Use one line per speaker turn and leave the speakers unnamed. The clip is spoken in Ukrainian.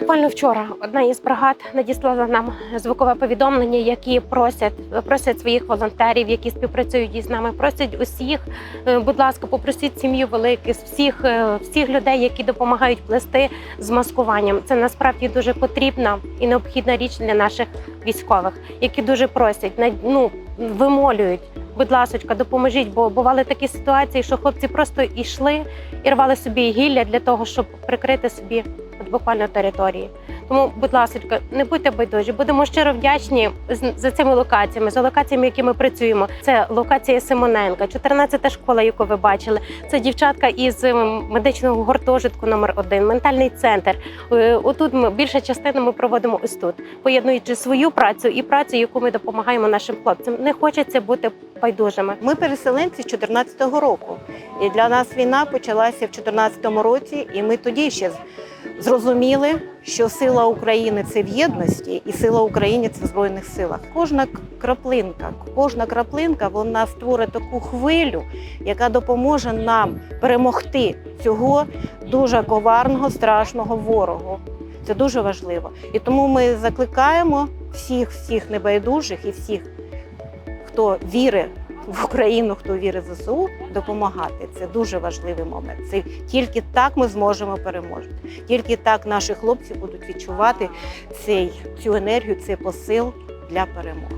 Буквально вчора одна із бригад надіслала нам звукове повідомлення, які просять просять своїх волонтерів, які співпрацюють із нами. Просять усіх, е, будь ласка, попросіть сім'ю великих, всіх, е, всіх людей, які допомагають плести з маскуванням. Це насправді дуже потрібна і необхідна річ для наших військових, які дуже просять на- ну, вимолюють. Будь ласочка, допоможіть, бо бували такі ситуації, що хлопці просто йшли і рвали собі гілля для того, щоб прикрити собі от буквально території. Тому, будь ласка, не будьте байдужі. Будемо щиро вдячні за цими локаціями, за локаціями, які ми працюємо. Це локація Симоненка, 14 школа, яку ви бачили. Це дівчатка із ем, медичного гуртожитку номер 1 ментальний центр. Е, Отут ми більша частина ми проводимо ось тут, поєднуючи свою працю і працю, яку ми допомагаємо нашим хлопцям. Не хочеться бути байдужими.
Ми переселенці з 14-го року. І для нас війна почалася в 14-му році, і ми тоді ще зрозуміли, що сила України це в єдності, і сила України це в збройних силах. Кожна краплинка, кожна краплинка вона створить таку хвилю, яка допоможе нам перемогти цього дуже коварного, страшного ворогу. Це дуже важливо. І тому ми закликаємо всіх, всіх небайдужих і всіх, хто вірить в Україну, хто вірить в ЗСУ, допомагати. Це дуже важливий момент. Це тільки так ми зможемо переможити. Тільки так наші хлопці будуть відчувати цей, цю енергію, цей посил для перемоги.